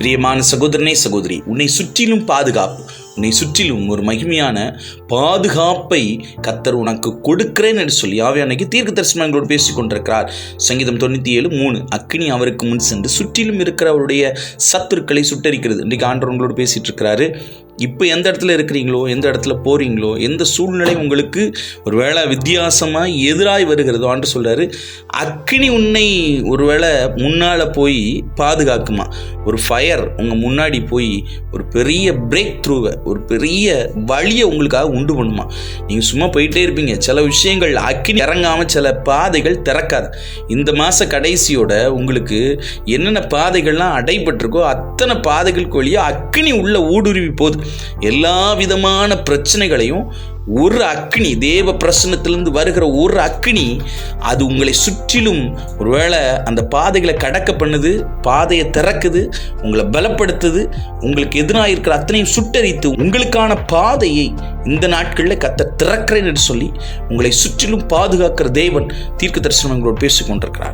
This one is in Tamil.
பிரியமான சகோதரனே சகோதரி உன்னை சுற்றிலும் பாதுகாப்பு உன்னை சுற்றிலும் ஒரு மகிமையான பாதுகாப்பை கத்தர் உனக்கு கொடுக்கிறேன் என்று சொல்லி ஆவே அன்னைக்கு தீர்க்க தரிசனங்களோடு பேசிக் கொண்டிருக்கிறார். சங்கீதம் தொண்ணூற்றி ஏழு மூணு அக்னி அவருக்கு முன் சென்று சுற்றிலும் இருக்கிற அவருடைய சத்துருக்களை சுட்டரிக்கிறது. இன்றைக்கு ஆண்டவர் உங்களோடு பேசிட்டு இருக்கிறாரு. இப்போ எந்த இடத்துல இருக்கிறீங்களோ எந்த இடத்துல போகிறீங்களோ எந்த சூழ்நிலை உங்களுக்கு ஒரு வேளை வித்தியாசமாக எதிராய் வருகிறதோ ஆண்டு அக்னி அக்கினி உன்னை ஒருவேளை முன்னால் போய் பாதுகாக்குமா? ஒரு ஃபயர் உங்கள் முன்னாடி போய் ஒரு பெரிய பிரேக் த்ரூவை ஒரு பெரிய வழியை உங்களுக்காக உண்டு பண்ணுமா? நீங்கள் சும்மா போயிட்டே இருப்பீங்க. சில விஷயங்கள் அக்னி இறங்காமல் சில பாதைகள் திறக்காது. இந்த மாத கடைசியோட உங்களுக்கு என்னென்ன பாதைகள்லாம் அடைபட்டிருக்கோ அத்தனை பாதைகளுக்கு வழியாக அக்னி உள்ள ஊடுருவி போகுது. எல்லா விதமான பிரச்சனைகளையும் ஒரு அக்னி தேவ பிரசனத்திலிருந்து வருகிற ஒரு அக்னி அது உங்களை சுற்றிலும் ஒருவேளை அந்த பாதைகளை கடக்க பண்ணுது பாதையை திறக்குது உங்களை பலப்படுத்துது உங்களுக்கு எதிராக இருக்கிற அத்தனையும் சுட்டரித்து உங்களுக்கான பாதையை இந்த நாட்களில் கத்த திறக்கிறேன் என்று சொல்லி உங்களை சுற்றிலும் பாதுகாக்கிற தேவன் தீர்க்க தரிசனங்களோடு பேசிக் பேசிக்கொண்டிருக்கிறார்.